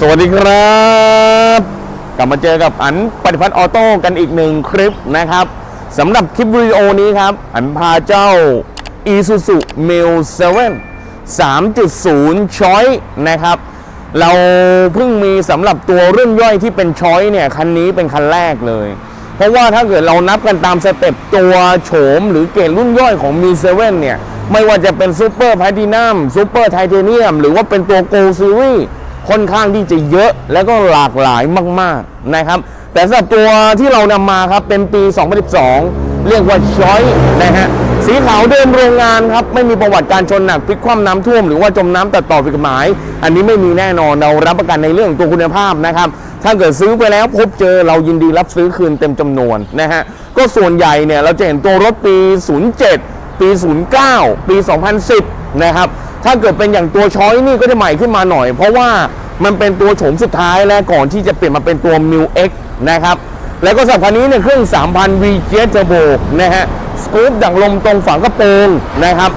สวัสดีครับ กลับมาเจอกับอันปฏิพัฒน์ออโต้กันอีกหนึ่งคลิปนะครับสำหรับคลิปวิดีโอนี้ครับ อันพาเจ้า Isuzu m i l 7 3.0 Choice นะครับ เราเพิ่งมีสำหรับตัวรุ่นย่อยที่เป็นช้อยเนี่ย คันนี้เป็นคันแรกเลย เพราะว่าถ้าเกิดเรานับกันตามสเต็ปตัวโฉมหรือเกรดรุ่นย่อยของ m i l 7เนี่ย ไม่ว่าจะเป็นซูเปอร์แพทินัมซูเปอร์ไทเทเนียมหรือว่าเป็นตัวโกลซีรีส์ ค่อนข้างที่จะเยอะและก็หลากหลายมากๆนะครับ แต่สำหรับตัวที่เรานำมาครับเป็นปี 2012 เรียกว่าช้อยนะฮะสีขาวเดิมโรงงานครับ ไม่มีประวัติการชนหนักพลิกคว่ำน้ำท่วมหรือว่าจมน้ำตัดต่อผิดกฎหมาย อันนี้ไม่มีแน่นอนเรารับประกันในเรื่องตัวคุณภาพนะครับ ถ้าเกิดซื้อไปแล้วพบเจอเรายินดีรับซื้อคืนเต็มจำนวนนะฮะก็ส่วนใหญ่เนี่ยเราจะเห็นตัวรถปี 07 ปี 09 ปี 2010 นะครับ ถ้าเกิดเป็นอย่างตัวช้อยนี่ก็จะใหม่ขึ้นมาหน่อย เพราะว่ามันเป็นตัวโฉมสุดท้ายและก่อนที่จะเปลี่ยนมาเป็นตัว m i l X นะครับแล้วก็สำหรับคันนี้เนี่ยเครื่อง 3,000 VG Turbo นะฮะสกู๊ปดังลมตรงฝากระโปรงนะครับ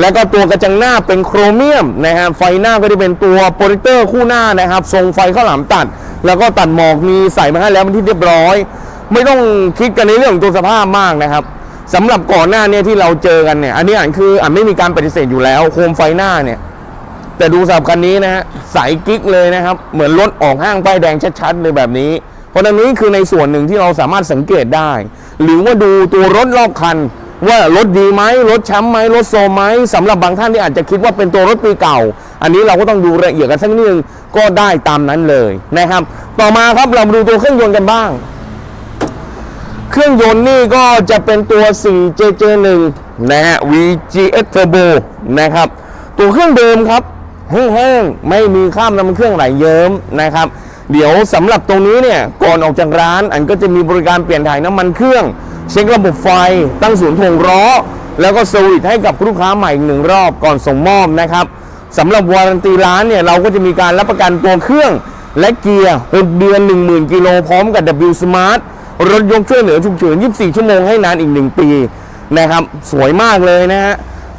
แล้วก็ตัวกระจังหน้าเป็นโครเมียมนะฮะไฟหน้าก็จะเป็นตัวโปรเจคเตอร์คู่หน้านะครับ ทรงไฟข้าวหลามตัด แล้วก็ตัดหมอกมีใส่มาให้แล้วเป็นที่เรียบร้อย ไม่ต้องคิดกันในเรื่องของตัวสภาพมากนะครับ สำหรับก่อนหน้าเนี่ยที่เราเจอกันเนี่ย อันนี้อ่านคืออ่านไม่มีการปฏิเสธอยู่แล้ว โคมไฟหน้าเนี่ย แต่ดูสำหรับคันนี้นะฮะใสกิ๊กเลยนะครับ เหมือนรถออกห้างป้ายแดงชัดๆเลยแบบนี้ เพราะนั้นนี้คือในส่วนหนึ่งที่เราสามารถสังเกตได้ หรือว่าดูตัวรถรอบคัน ว่ารถดีไหมรถช้ำไหมรถโซมไหมสำหรับบางท่านที่อาจจะคิดว่าเป็นตัวรถปีเก่า อันนี้เราก็ต้องดูละเอียดกันสักนิดนึงก็ได้ตามนั้นเลยนะครับ ต่อมาครับเรามาดูตัวเครื่องยนต์กันบ้าง เครื่องยนต์นี่ก็จะเป็นตัว 4JJ1 นะฮะ VGS Turbo นะครับ ตัวเครื่องเดิมครับแห้งๆไม่มีข้ามน้ำมันเครื่องไหลเยิ้มนะครับ เดี๋ยวสำหรับตรงนี้เนี่ย ก่อนออกจากร้าน อันก็จะมีบริการเปลี่ยนถ่ายน้ำมันเครื่อง เช็คระบบไฟ ตั้งศูนย์ถ่วงล้อ แล้วก็สวิตให้กับลูกค้าใหม่อีกหนึ่งรอบก่อนส่งมอบนะครับสำหรับวารันตีร้านเนี่ยเราก็จะมีการรับประกันตัวเครื่อง และเกียร์ 6 เดือน 10,000 กิโลพร้อมกับ W Smart รถยกช่วยเหลือฉุกเฉิน 24 ชั่วโมงให้นานอีก 1 ปีนะครับ สวยมากเลยนะฮะ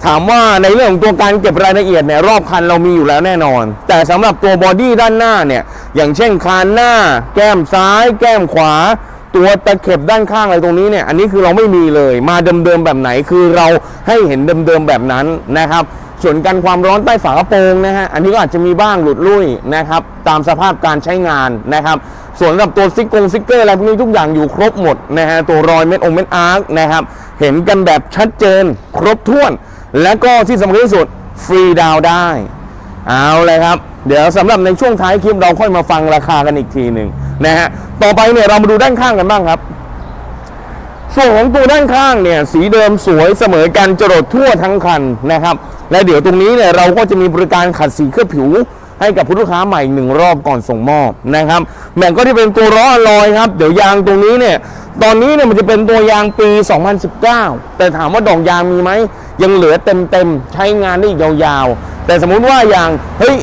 ถามว่าในเรื่องของตัวการเก็บรายละเอียดเนี่ยรอบคันเรามีอยู่แล้วแน่นอน แต่สำหรับตัวบอดี้ด้านหน้าเนี่ย อย่างเช่นคานหน้า แก้มซ้าย แก้มขวา ตัวตะเข็บด้านข้างอะไรตรงนี้เนี่ย อันนี้คือเราไม่มีเลย มาเดิมๆแบบไหนคือเราให้เห็นเดิมๆแบบนั้นนะครับ ส่วนกันความร้อนใต้ฝากระโปรงนะฮะอันนี้ก็อาจจะมีบ้างหลุดลุ่ยนะครับตามสภาพการใช้งานนะครับส่วนสำหรับตัวซิกกงซิกเกอร์อะไรพวกนี้ทุกอย่างอยู่ครบหมดนะฮะตัวรอยเม็ดองเม็ดอาร์คนะครับเห็นกันแบบชัดเจนครบถ้วน และก็ที่สำคัญที่สุดฟรีดาวได้เอาเลยครับ เดี๋ยวสำหรับในช่วงท้ายคลิปเราค่อยมาฟังราคากันอีกทีหนึ่งนะฮะต่อไปเนี่ยเรามาดูด้านข้างกันบ้างครับส่วนของตัวด้านข้างเนี่ยสีเดิมสวยเสมอกันจรดทั่วทั้งคันนะครับ และเดี๋ยวตรงนี้เนี่ยเราก็จะมีบริการขัดสีเคลือบผิว ให้กับผู้ลูกค้าใหม่อีกหนึ่งรอบก่อนส่งมอบนะครับแบ่งก็ที่เป็นตัวล้ออลอยครับ เดี๋ยวยางตรงนี้เนี่ยตอนนี้เนี่ยมันจะเป็นตัวยางปี 2019 แต่ถามว่าดอกยางมีไหมยังเหลือเต็มๆใช้งานได้อีกยาวๆ แต่สมมุติว่าอย่างเฮ้ย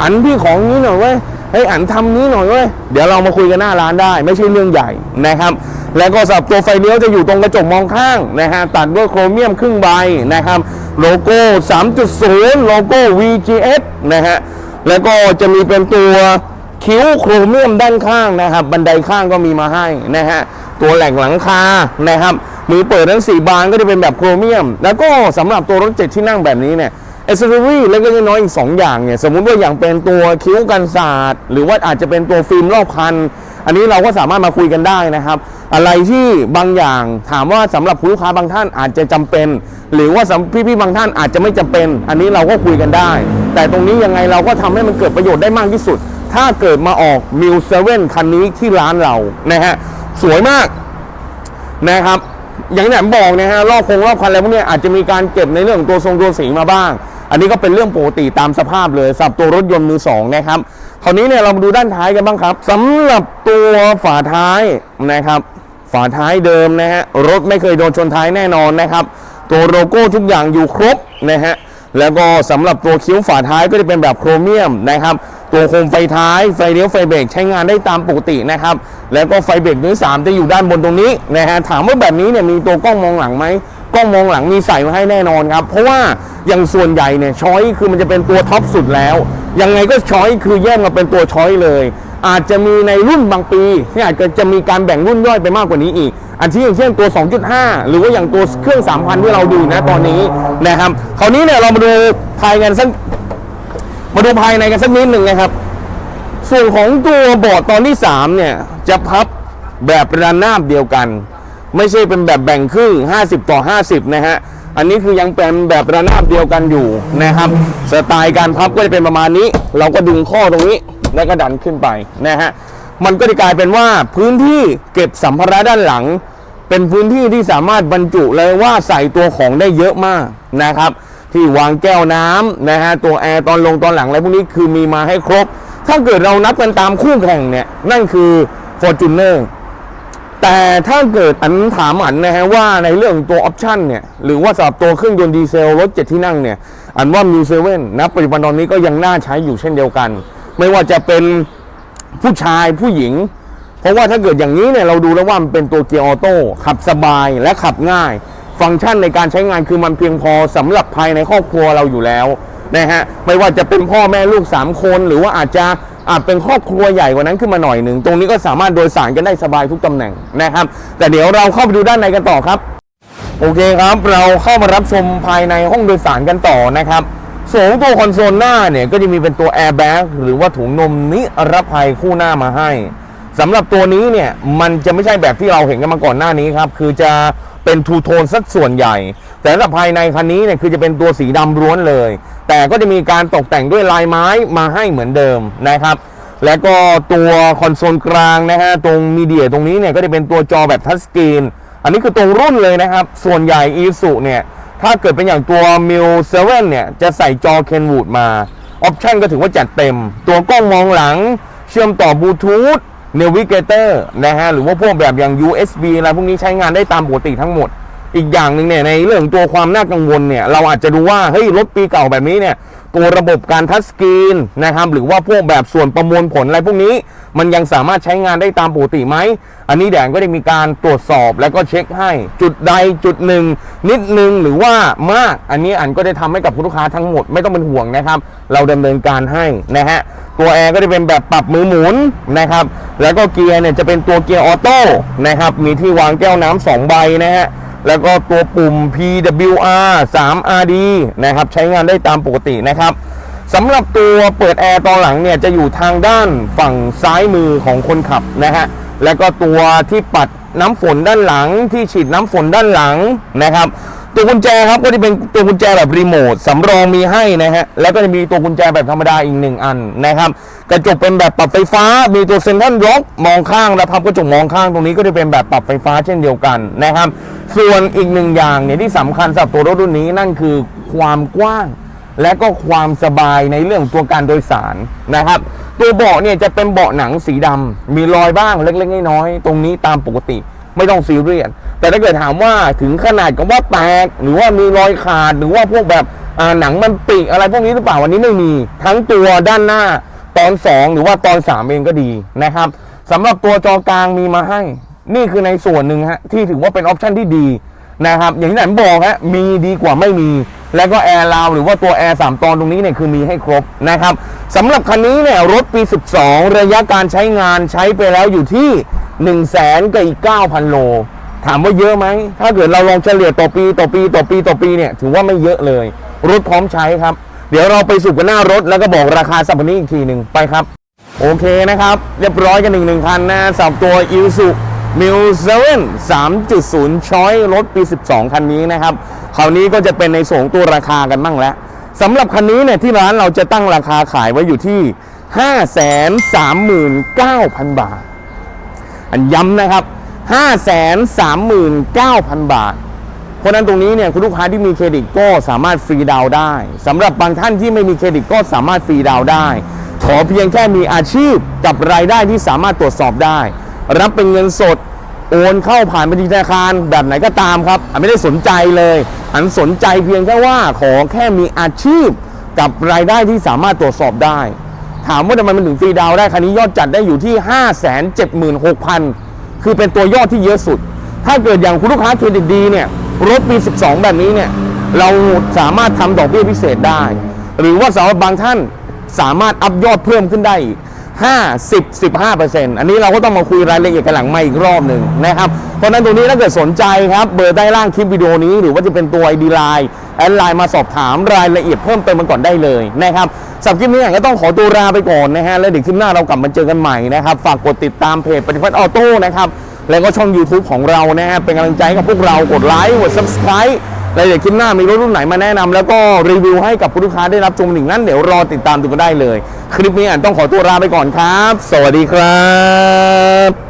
อันพี่ของนี้หน่อยเว้ยเฮ้ยอันทำนี้หน่อยเว้ยเดี๋ยวเรามาคุยกันหน้าร้านได้ ไม่ใช่เรื่องใหญ่นะครับ แล้วก็สับตัวไฟเลี้ยวจะอยู่ตรงกระจกมองข้างนะฮะตัดด้วยโครเมียมครึ่งใบนะครับโลโก้ 3.0 โลโก้ VGS นะฮะแล้วก็จะมีเป็นตัวคิ้วโครเมียมด้านข้างนะครับ บันไดข้างก็มีมาให้นะฮะตัวแหลกหลังคานะครับมือเปิดทั้ง 4 บานก็จะเป็นแบบโครเมียม แล้วก็สำหรับตัวรถเจ็ดที่นั่งแบบนี้เนี่ยเอเซอรี่เล็กๆน้อยๆอีก 2 อย่างเนี่ยสมมุติว่าอย่างเป็นตัวคิ้วกันศาสตร์หรือว่าอาจจะเป็นตัวฟิล์มรอบคัน อันนี้เราก็สามารถมาคุยกันได้นะครับ อะไรที่บางอย่างถามว่าสำหรับผู้ลูกค้าบางท่านอาจจะจำเป็น หรือว่าสำพี่ๆบางท่านอาจจะไม่จำเป็น อันนี้เราก็คุยกันได้ แต่ตรงนี้ยังไงเราก็ทำให้มันเกิดประโยชน์ได้มากที่สุด ถ้าเกิดมาออกมิวเซเว่นคันนี้ที่ร้านเรานะฮะสวยมากนะครับ อย่างที่ผมบอกนะฮะรอบคงรอบคันอะไรพวกนี้อาจจะมีการเก็บในเรื่องของตัวทรงตัวสีมาบ้าง อันนี้ก็เป็นเรื่องปกติตามสภาพเลยสำหรับตัวรถยนต์มือสองนะครับคราวนี้เนี่ยเรามาดูด้านท้ายกันบ้างครับสำหรับตัวฝาท้ายนะครับ ฝาท้ายเดิมนะฮะ รถไม่เคยโดนชนท้ายแน่นอนนะครับ ตัวโลโก้ทุกอย่างอยู่ครบนะฮะ แล้วก็สำหรับตัวคิ้วฝาท้ายก็จะเป็นแบบโครเมียมนะครับ ตัวโคมไฟท้าย ไฟเลี้ยวไฟเบรกใช้งานได้ตามปกตินะครับ แล้วก็ไฟเบรกนิ้วสามจะอยู่ด้านบนตรงนี้นะฮะ ถามว่าแบบนี้เนี่ยมีตัวกล้องมองหลังไหมกล้องมองหลังมีใส่มาให้แน่นอนครับ เพราะว่าอย่างส่วนใหญ่เนี่ยช้อยคือมันจะเป็นตัวท็อปสุดแล้ว ยังไงก็ช้อยคือแยกมาเป็นตัวช้อยเลย อาจจะมีในรุ่นบางปีที่อาจจะจะมีการแบ่งรุ่นย่อยไปมากกว่านี้อีกอันที่อย่างเช่นตัว 2.5 หรือว่าอย่างตัวเครื่อง 3,000 ที่เราดูนะตอนนี้นะครับคราวนี้เนี่ยเรามาดูภายกันสักมาดูภายในกันสักนิดหนึ่งนะครับ ส่วนของตัวเบาะตอนที่ 3 เนี่ย จะพับแบบระนาบเดียวกัน ไม่ใช่เป็นแบบแบ่งครึ่ง 50 ต่อ 50 นะฮะอันนี้คือยังเป็นแบบระนาบเดียวกันอยู่นะครับ สไตล์การพับก็จะเป็นประมาณนี้ เราก็ดึงข้อตรงนี้ แล้วก็ดันขึ้นไปนะฮะมันก็จะกลายเป็นว่าพื้นที่เก็บสัมภาระด้านหลัง เป็นพื้นที่ที่สามารถบรรจุเลยว่าใส่ตัวของได้เยอะมากนะครับ ที่วางแก้วน้ำนะฮะตัวแอร์ตอนลงตอนหลังอะไรพวกนี้คือมีมาให้ครบ ถ้าเกิดเรานับกันตามคู่แข่งเนี่ยนั่นคือ Fortuner แต่ถ้าเกิดอันถามอันนะฮะว่าในเรื่องตัวออปชันเนี่ยหรือว่าสำหรับตัวเครื่องยนต์ดีเซลรถเจ็ดที่นั่งเนี่ยอันว่ามิวเซเว่นนะปัจจุบันตอนนี้ก็ยังน่าใช้อยู่เช่นเดียวกัน ไม่ว่าจะเป็นผู้ชายผู้หญิง เพราะว่าถ้าเกิดอย่างนี้เนี่ยเราดูแล้วว่ามันเป็นตัวเกียร์ออโต้ขับสบายและขับง่าย ฟังก์ชันในการใช้งานคือมันเพียงพอสำหรับภายในครอบครัวเราอยู่แล้วนะฮะไม่ว่าจะเป็นพ่อแม่ลูก 3 คน หรือว่าอาจจะอาจเป็นครอบครัวใหญ่กว่านั้นขึ้นมาหน่อยหนึ่ง ตรงนี้ก็สามารถโดยสารกันได้สบายทุกตำแหน่งนะครับ แต่เดี๋ยวเราเข้าไปดูด้านในกันต่อครับ โอเคครับ เราเข้ามารับชมภายในห้องโดยสารกันต่อนะครับ สองตัวคอนโซลหน้าเนี่ยก็จะมีเป็นตัวแอร์แบ็กหรือว่าถุงนมนิรภัยคู่หน้ามาให้สำหรับตัวนี้เนี่ยมันจะไม่ใช่แบบที่เราเห็นกันมาก่อนหน้านี้ครับ คือจะเป็นทูโทนสัดส่วนใหญ่ แต่สำหรับภายในคันนี้เนี่ยคือจะเป็นตัวสีดำล้วนเลย แต่ก็จะมีการตกแต่งด้วยลายไม้มาให้เหมือนเดิมนะครับ แล้วก็ตัวคอนโซลกลางนะฮะตรงมีเดียตรงนี้เนี่ยก็จะเป็นตัวจอแบบทัชสกรีนอันนี้คือตรงรุ่นเลยนะครับ ส่วนใหญ่อีสุเนี่ย ถ้าเกิดเป็นอย่างตัว m i l 7เนี่ย จะใส่จอเคนวูดมา ออปชันก็ถือว่าจัดเต็ม ตัวกล้องมองหลัง เชื่อมต่อบลูทูธเนวิเกเตอร์นะฮะ หรือว่าพวกแบบอย่าง USB อะไรพวกนี้ใช้งานได้ตามปกติทั้งหมด อีกอย่างหนึ่งเนี่ยในเรื่องตัวความน่ากังวลเนี่ย เราอาจจะดูว่า เฮ้ย รถปีเก่าแบบนี้เนี่ย ตัวระบบการทัชสกรีนนะครับหรือว่าพวกแบบส่วนประมวลผลอะไรพวกนี้ มันยังสามารถใช้งานได้ตามปกติไหม อันนี้แดงก็ได้มีการตรวจสอบแล้วก็เช็คให้ จุดใดจุดหนึ่ง นิดนึงหรือว่ามาก อันนี้อันก็ได้ทำให้กับลูกค้าทั้งหมดไม่ต้องเป็นห่วงนะครับ เราดำเนินการให้นะฮะตัวแอร์ก็จะเป็นแบบปรับมือหมุนนะครับแล้วก็เกียร์เนี่ยจะเป็นตัวเกียร์ออโต้นะครับมีที่วางแก้วน้ำสองใบนะฮะ แล้วก็ตัวปุ่ม PWR 3RD นะครับ ใช้งานได้ตามปกตินะครับสำหรับตัวเปิดแอร์ตอนหลังเนี่ยจะอยู่ทางด้านฝั่งซ้ายมือของคนขับนะฮะ แล้วก็ตัวที่ปัดน้ำฝนด้านหลังที่ฉีดน้ำฝนด้านหลังนะครับ ตัวกุญแจครับก็จะเป็นตัวกุญแจแบบรีโมทสำรองมีให้นะฮะแล้วก็จะมีตัวกุญแจแบบธรรมดาอีกหนึ่งอันนะครับกระจกเป็นแบบปรับไฟฟ้า มีตัวเซ็นทรัลล็อกมองข้างและพับกระจกมองข้างตรงนี้ก็จะเป็นแบบปรับไฟฟ้าเช่นเดียวกันนะครับ ส่วนอีกหนึ่งอย่างเนี่ยที่สำคัญสำหรับตัวรถรุ่นนี้นั่นคือความกว้าง และก็ความสบายในเรื่องตัวการโดยสารนะครับ ตัวเบาะเนี่ยจะเป็นเบาะหนังสีดำมีรอยบ้างเล็กๆน้อยๆตรงนี้ตามปกติ ไม่ต้องซีเรียส แต่ถ้าเกิดถามว่าถึงขนาดกับว่าแตก หรือว่ามีรอยขาด หรือว่าพวกแบบหนังมันปีกอะไรพวกนี้หรือเปล่าวันนี้ไม่มี ทั้งตัวด้านหน้าตอน 2 หรือว่าตอน 3 เองก็ดีนะครับสำหรับตัวจอกลางมีมาให้ นี่คือในส่วนหนึ่งฮะที่ถือว่าเป็นออปชันที่ดีนะครับอย่างที่ไหนบอกฮะมีดีกว่าไม่มี แล้วก็แอร์ราวหรือว่าตัวแอร์3ตอนตรงนี้เนี่ยคือมีให้ครบนะครับสำหรับคันนี้เนี่ยรถปี 12 ระยะการใช้งานใช้ไปแล้วอยู่ที่ 1 0 0 0 0แสนกับอีก 9,000 โล ถามว่าเยอะไหม ถ้าเกิดเราลองเฉลี่ยต่อปีต่อปีต่อปีต่อปีเนี่ยถือว่าไม่เยอะเลย รถพร้อมใช้ครับ เดี๋ยวเราไปสุกกันหน้ารถแล้วก็บอกราคาสัปดาห์นี้อีกทีหนึ่งไปครับ โอเคนะครับ เรียบร้อยกันหนึ่งหนึ่งคันนะสับตัว i s u m i l 7 3.0ช้อยรถปี 12 คันนี้นะครับ คราวนี้ก็จะเป็นในส่วนของตัวราคากันบ้างแล้วสำหรับคันนี้เนี่ยที่ร้านเราจะตั้งราคาขายไว้อยู่ที่ 539,000 บาท อันย้ำนะครับ 539,000 บาท เพราะนั้นตรงนี้เนี่ยคุณลูกค้าที่มีเครดิตก็สามารถฟรีดาวได้สำหรับบางท่านที่ไม่มีเครดิตก็สามารถฟรีดาวได้ ขอเพียงแค่มีอาชีพกับรายได้ที่สามารถตรวจสอบได้ รับเป็นเงินสดโอนเข้าผ่านบัญชีธนาคารแบบไหนก็ตามครับอันไม่ได้สนใจเลยอันสนใจเพียงแค่ว่าขอแค่มีอาชีพกับรายได้ที่สามารถตรวจสอบได้ ถามว่าทำไมมันถึงฟรีดาวได้คันนี้ยอดจัดได้อยู่ที่ 576,000 คือเป็นตัวยอดที่เยอะสุด ถ้าเกิดอย่างคุณลูกค้าเครดิตดีเนี่ยรถปี 12 แบบนี้เนี่ยเราสามารถทำดอกเบี้ยพิเศษได้ หรือว่าสำหรับบางท่านสามารถอัพยอดเพิ่มขึ้นได้อีก5 10 15เปอร์เซ็นต์อันนี้เราก็ต้องมาคุยรายละเอียดกันหลังไม่อีกรอบหนึ่งนะครับ เพราะนั้นตรงนี้ถ้าเกิดสนใจครับ เบอร์ใต้ล่างคลิปวิดีโอนี้ หรือว่าจะเป็นตัว ID Line แอดไลน์มาสอบถามรายละเอียดเพิ่มเติมมันก่อนได้เลยนะครับสำหรับคลิปนี้ก็ต้องขอตัวลาไปก่อนนะฮะแล้วเดี๋ยวคลิปหน้าเรากลับมาเจอกันใหม่นะครับฝากกดติดตามเพจปฏิพัฒน์ออโต้นะครับแล้วก็ช่อง YouTube ของเรานะฮะเป็นกำลังใจให้กับพวกเรากดไลค์กด Subscribe แล้วเดี๋ยวคลิปหน้ามีรถรุ่นไหนมาแนะนำแล้วก็รีวิวให้กับผู้ลูกค้าได้รับชมหนึ่งนั้นเดี๋ยวรอติดตามดูกันได้เลย คลิปนี้อ่านต้องขอตัวลาไปก่อนครับ สวัสดีครับ